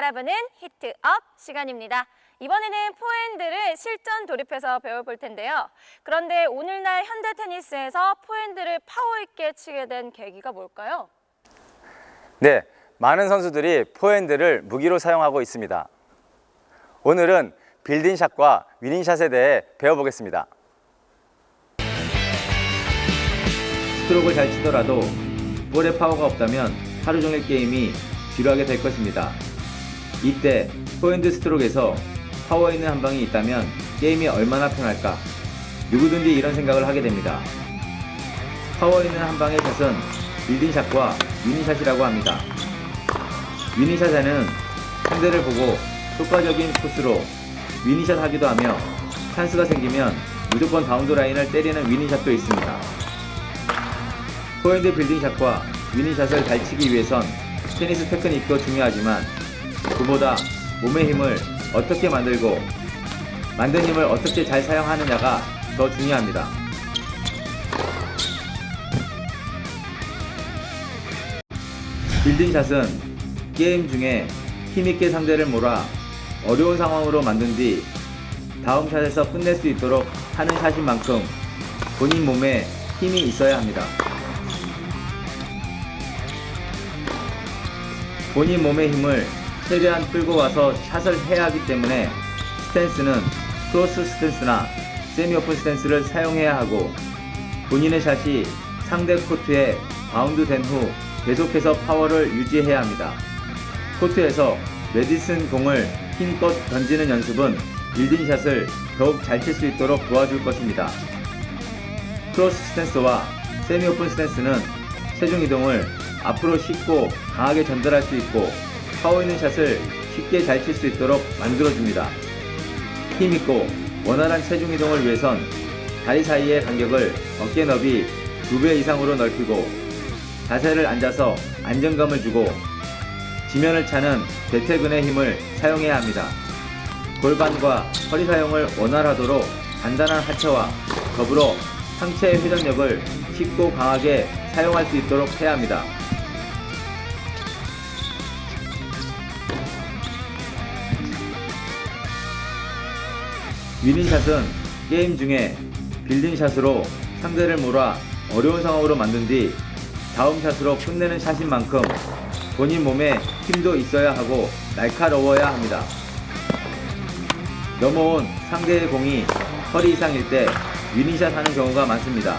알아보는 히트업 시간입니다. 이번에는 포핸드를 실전 돌입해서 배워볼 텐데요. 그런데 오늘날 현대 테니스에서 포핸드를 파워 있게 치게 된 계기가 뭘까요? 네, 많은 선수들이 포핸드를 무기로 사용하고 있습니다. 오늘은 빌딩샷과 위닝샷에 대해 배워보겠습니다. 스트로크를 잘 치더라도 볼에 파워가 없다면 하루 종일 게임이 지루하게 될 것입니다. 이때 포핸드 스트로크에서 파워 있는 한 방이 있다면 게임이 얼마나 편할까? 누구든지 이런 생각을 하게 됩니다. 파워 있는 한 방의 샷은 빌딩샷과 위닝샷이라고 합니다. 위닝샷에는 상대를 보고 효과적인 코스로 위닝샷 하기도 하며 찬스가 생기면 무조건 바운드 라인을 때리는 위닝샷도 있습니다. 포핸드 빌딩샷과 위닝샷을 잘 치기 위해선 테니스 테크닉도 중요하지만 그보다 몸의 힘을 어떻게 만들고 만든 힘을 어떻게 잘 사용하느냐가 더 중요합니다. 빌딩샷은 게임 중에 힘있게 상대를 몰아 어려운 상황으로 만든 뒤 다음 샷에서 끝낼 수 있도록 하는 샷인 만큼 본인 몸에 힘이 있어야 합니다. 본인 몸의 힘을 최대한 끌고 와서 샷을 해야 하기 때문에 스탠스는 크로스 스탠스나 세미 오픈 스탠스를 사용해야 하고 본인의 샷이 상대 코트에 바운드 된 후 계속해서 파워를 유지해야 합니다. 코트에서 메디슨 공을 힘껏 던지는 연습은 빌딩샷을 더욱 잘 칠 수 있도록 도와줄 것입니다. 크로스 스탠스와 세미 오픈 스탠스는 체중 이동을 앞으로 쉽고 강하게 전달할 수 있고 파워 있는 샷을 쉽게 잘 칠 수 있도록 만들어줍니다. 힘있고 원활한 체중 이동을 위해선 다리 사이의 간격을 어깨 너비 2배 이상으로 넓히고 자세를 앉아서 안정감을 주고 지면을 차는 대퇴근의 힘을 사용해야 합니다. 골반과 허리 사용을 원활하도록 간단한 하체와 더불어 상체의 회전력을 쉽고 강하게 사용할 수 있도록 해야 합니다. 위닝샷은 게임 중에 빌딩샷으로 상대를 몰아 어려운 상황으로 만든 뒤 다음 샷으로 끝내는 샷인 만큼 본인 몸에 힘도 있어야 하고 날카로워야 합니다. 넘어온 상대의 공이 허리 이상일 때 위닝샷 하는 경우가 많습니다.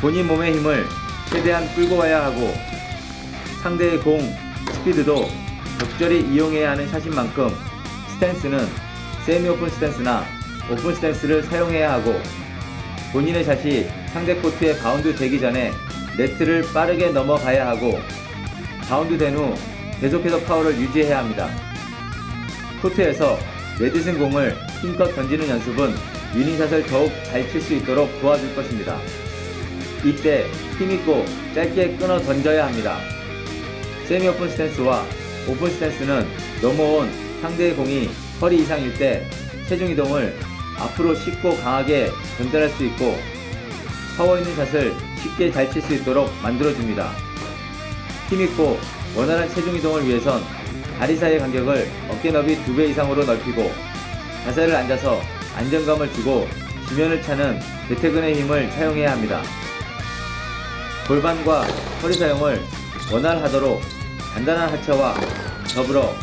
본인 몸의 힘을 최대한 끌고 와야 하고 상대의 공 스피드도 적절히 이용해야 하는 샷인 만큼 스탠스는 세미 오픈 스탠스나 오픈 스탠스를 사용해야 하고 본인의 샷이 상대 코트에 바운드 되기 전에 네트를 빠르게 넘어가야 하고 바운드 된 후 계속해서 파워를 유지해야 합니다. 코트에서 레디슨 공을 힘껏 던지는 연습은 위닝샷을 더욱 잘 칠 수 있도록 도와줄 것입니다. 이때 힘있고 짧게 끊어 던져야 합니다. 세미 오픈 스탠스와 오픈 스탠스는 넘어온 상대의 공이 허리 이상일 때 체중 이동을 앞으로 쉽고 강하게 전달할 수 있고 파워 있는 샷을 쉽게 잘 칠 수 있도록 만들어줍니다. 힘있고 원활한 체중 이동을 위해선 다리 사이의 간격을 어깨 너비 2배 이상으로 넓히고 자세를 앉아서 안정감을 주고 지면을 차는 대퇴근의 힘을 사용해야 합니다. 골반과 허리 사용을 원활하도록 간단한 하체와 더불어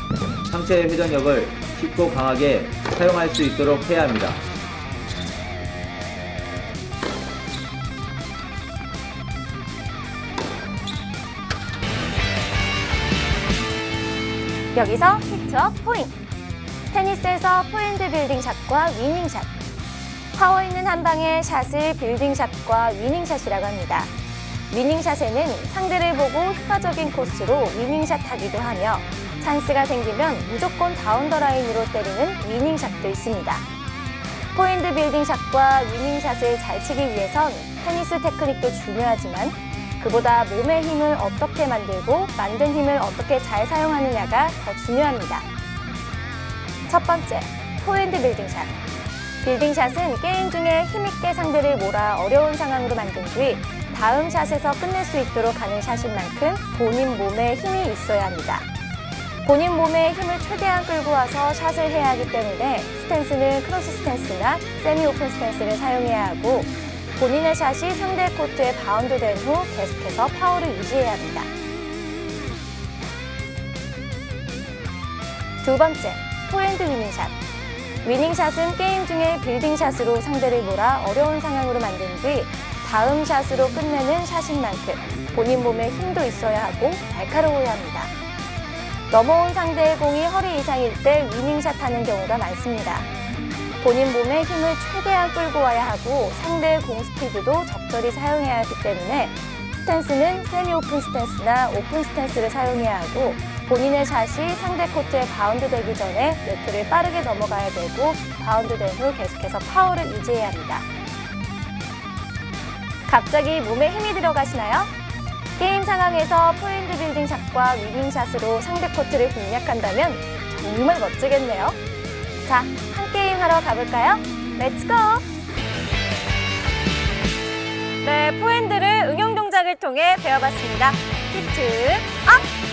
상체의 회전력을 쉽고 강하게 사용할 수 있도록 해야 합니다. 여기서 히트업 포인트. 테니스에서 포핸드 빌딩샷과 위닝샷. 파워 있는 한 방의 샷을 빌딩샷과 위닝샷이라고 합니다. 위닝샷에는 상대를 보고 효과적인 코스로 위닝샷 하기도 하며 찬스가 생기면 무조건 다운 더 라인으로 때리는 위닝샷도 있습니다. 포핸드 빌딩샷과 위닝샷을 잘 치기 위해선 테니스 테크닉도 중요하지만 그보다 몸의 힘을 어떻게 만들고 만든 힘을 어떻게 잘 사용하느냐가 더 중요합니다. 첫 번째, 포핸드 빌딩샷. 빌딩샷은 게임 중에 힘있게 상대를 몰아 어려운 상황으로 만든 뒤 다음 샷에서 끝낼 수 있도록 하는 샷인 만큼 본인 몸에 힘이 있어야 합니다. 본인 몸에 힘을 최대한 끌고 와서 샷을 해야 하기 때문에 스탠스는 크로스 스탠스나 세미 오픈 스탠스를 사용해야 하고 본인의 샷이 상대 코트에 바운드 된 후 계속해서 파워를 유지해야 합니다. 두 번째, 포핸드 위닝샷. 위닝샷은 게임 중에 빌딩샷으로 상대를 몰아 어려운 상황으로 만든 뒤 다음 샷으로 끝내는 샷인 만큼 본인 몸에 힘도 있어야 하고 날카로워야 합니다. 넘어온 상대의 공이 허리 이상일 때 위닝샷 하는 경우가 많습니다. 본인 몸에 힘을 최대한 끌고 와야 하고 상대의 공 스피드도 적절히 사용해야 하기 때문에 스탠스는 세미 오픈 스탠스나 오픈 스탠스를 사용해야 하고 본인의 샷이 상대 코트에 바운드 되기 전에 네트를 빠르게 넘어가야 되고 바운드 된 후 계속해서 파워를 유지해야 합니다. 갑자기 몸에 힘이 들어가시나요? 게임 상황에서 포핸드 빌딩 샷과 위닝 샷으로 상대 코트를 공략한다면 정말 멋지겠네요. 자, 한 게임 하러 가볼까요? 렛츠고! 네, 포핸드를 응용 동작을 통해 배워봤습니다. 히트 업!